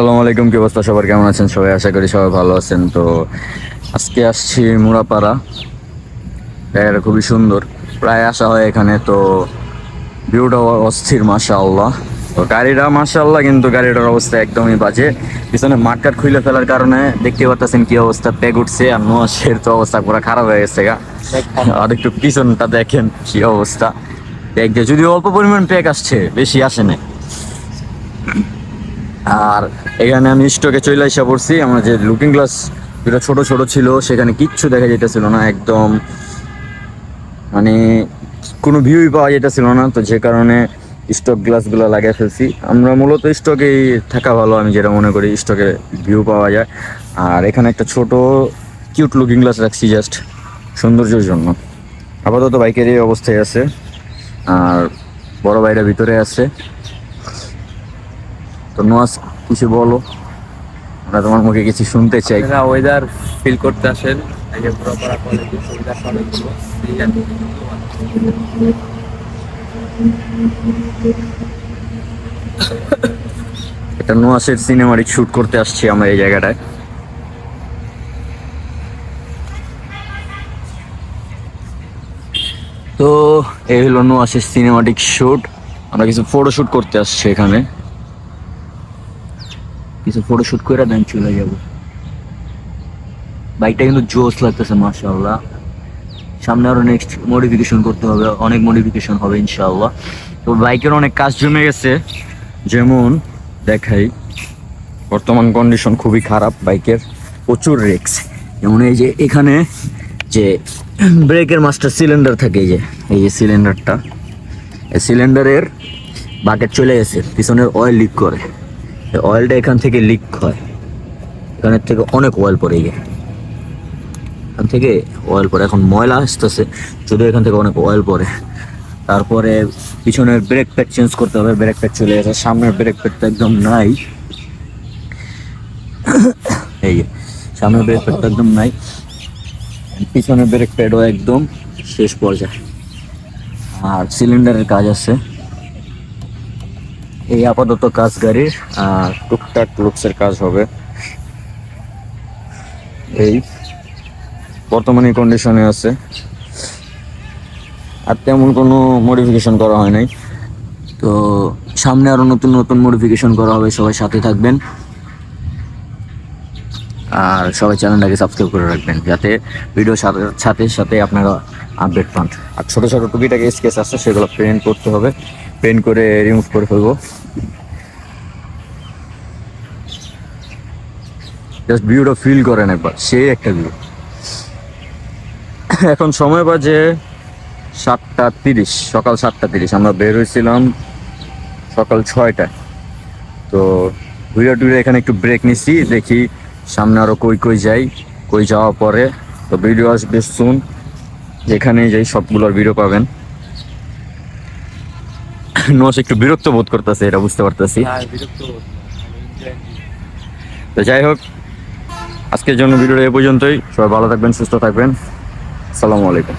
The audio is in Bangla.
আসসালামু আলাইকুম, কি অবস্থা? সবার কেমন আছেন? সবাই আশা করি সবাই ভালো আছেন। তো আজকে আসছি মুরাপাড়া জায়গাটা খুবই সুন্দর। প্রায় আসা হয় এখানে, তো ভিউটা অস্থির মাশা আল্লাহ তো গাড়িটা মাশা আল্লাহ কিন্তু গাড়িটার অবস্থা একদমই বাজে। পিছনে মাঠকাট খুলে ফেলার কারণে দেখতে পাচ্ছেন কি অবস্থা। প্যাগ উঠছে আর নোয়াশের তো অবস্থা পুরো খারাপ হয়ে গেছে গা। আর একটু পিছনটা দেখেন কি অবস্থা। দিয়ে যদি অল্প পরিমাণ প্যাগ আসছে, বেশি আসে না আর এখানে আমি স্টকে চলে এসে পড়ছি। আমার যে লুকিং গ্লাস যেটা ছোট ছোট ছিল, সেখানে কিচ্ছু দেখা যেতেছিল না একদম। মানে কোনো ভিউই পাওয়া যেতেছিল না, তো যে কারণে স্টক গ্লাসগুলো লাগিয়ে ফেলছি। আমরা মূলত স্টকেই থাকা ভালো, আমি যেটা মনে করি স্টকে ভিউ পাওয়া যায়। আর এখানে একটা ছোট কিউট লুকিং গ্লাস রাখছি জাস্ট সৌন্দর্যের জন্য। আপাতত বাইকের এই অবস্থায় আছে। আর বড় বাইরের ভিতরে আছে। তো নোয়াজ কিছু বলো। আমরা তোমার মুখে কিছু শুনতে চাই। আপনারা ওয়েদার ফিল করতে আসেন। এই যে সুবিধা। এটা নোয়াসের সিনেমাটিক শুট করতে আসছি আমরা এই জায়গাটায়। তো এই হলো নোয়াসের সিনেমাটিক শুট আমরা কিছু ফটো শুট করতে আসছি এখানে। কিছু ফটো শুট করে দেন চলে যাব। বাইকটা কিন্তু জোস লাগতেছে, মাশাআল্লাহ। সামনে আরও নেক্সট মডিফিকেশন করতে হবে, অনেক মডিফিকেশন হবে, ইনশাআল্লাহ। তো বাইকের অনেক কাজ জমে গেছে। যেমন, দেখাই, বর্তমান কন্ডিশন খুবই খারাপ বাইকের প্রচুর রিক্স যেমন এই যে এখানে যে ব্রেকের মাস্টার সিলিন্ডার থাকে, এই যে এই যে সিলিন্ডারটা এই সিলিন্ডারের বাকেট চলে গেছে, পিছনের অয়েল লিক করে। অয়েলটা এখান থেকে লিক হয়। এখানের থেকে অনেক অয়েল পড়ে গিয়ে। এখান থেকে অয়েল পরে এখন ময়লা আসতেছে যদি এখান থেকে অনেক অয়েল পরে তারপরে পিছনের ব্রেক প্যাড চেঞ্জ করতে হবে। ব্রেক প্যাড চলে গেছে। সামনের ব্রেক প্যাডটা একদম নাই। এই সামনের ব্রেক প্যাডটা একদম নাই। পিছনের ব্রেক প্যাডও একদম শেষ পর্যায়ে। আর সিলিন্ডারের কাজ আছে। এই আপাতত কাজ গাড়ির আর টুকটাক লুকসের কাজ হবে। এই বর্তমানে কন্ডিশনে আছে। আর তেমন কোনো মডিফিকেশন করা হয় নাই। তো সামনে আরও নতুন নতুন মডিফিকেশন করা হবে সবাই সাথে থাকবেন। আর সবাই চ্যানেলটাকে সাবস্ক্রাইব করে রাখবেন যাতে ভিডিও সাথে সাথে সাথে আপনারা আপডেট পান। আর ছোটো ছোটো টুকিটাকে স্কেচ আছে সেগুলো প্রিন্ট করতে হবে। প্রিন্ট করে রিমুভ করে ফেলব। জাস্ট ভিউটা ফিল করেন একবার, সেই একটা ভিউ এখন সময় বাজে সাতটা তিরিশ, সকাল সাতটা তিরিশ। আমরা বের হয়েছিলাম সকাল ছয়টায়। তো ঘুরে টুরে এখানে একটু ব্রেক নিছি, দেখি সামনে আরও কই কই যাই, কই যাওয়ার পরে। তো ভিডিও আসবে শুন যেখানে যাই সবগুলোর ভিডিও পাবেন। নোয়াস একটু বিরক্ত বোধ করতেছে এটা বুঝতে পারতেছি। আর বিরক্ত হব না। আমি enjoy তো যাই হোক আজকের জন্য ভিডিওটা এ পর্যন্তই। সবাই ভালো থাকবেন সুস্থ থাকবেন। আসসালামু আলাইকুম।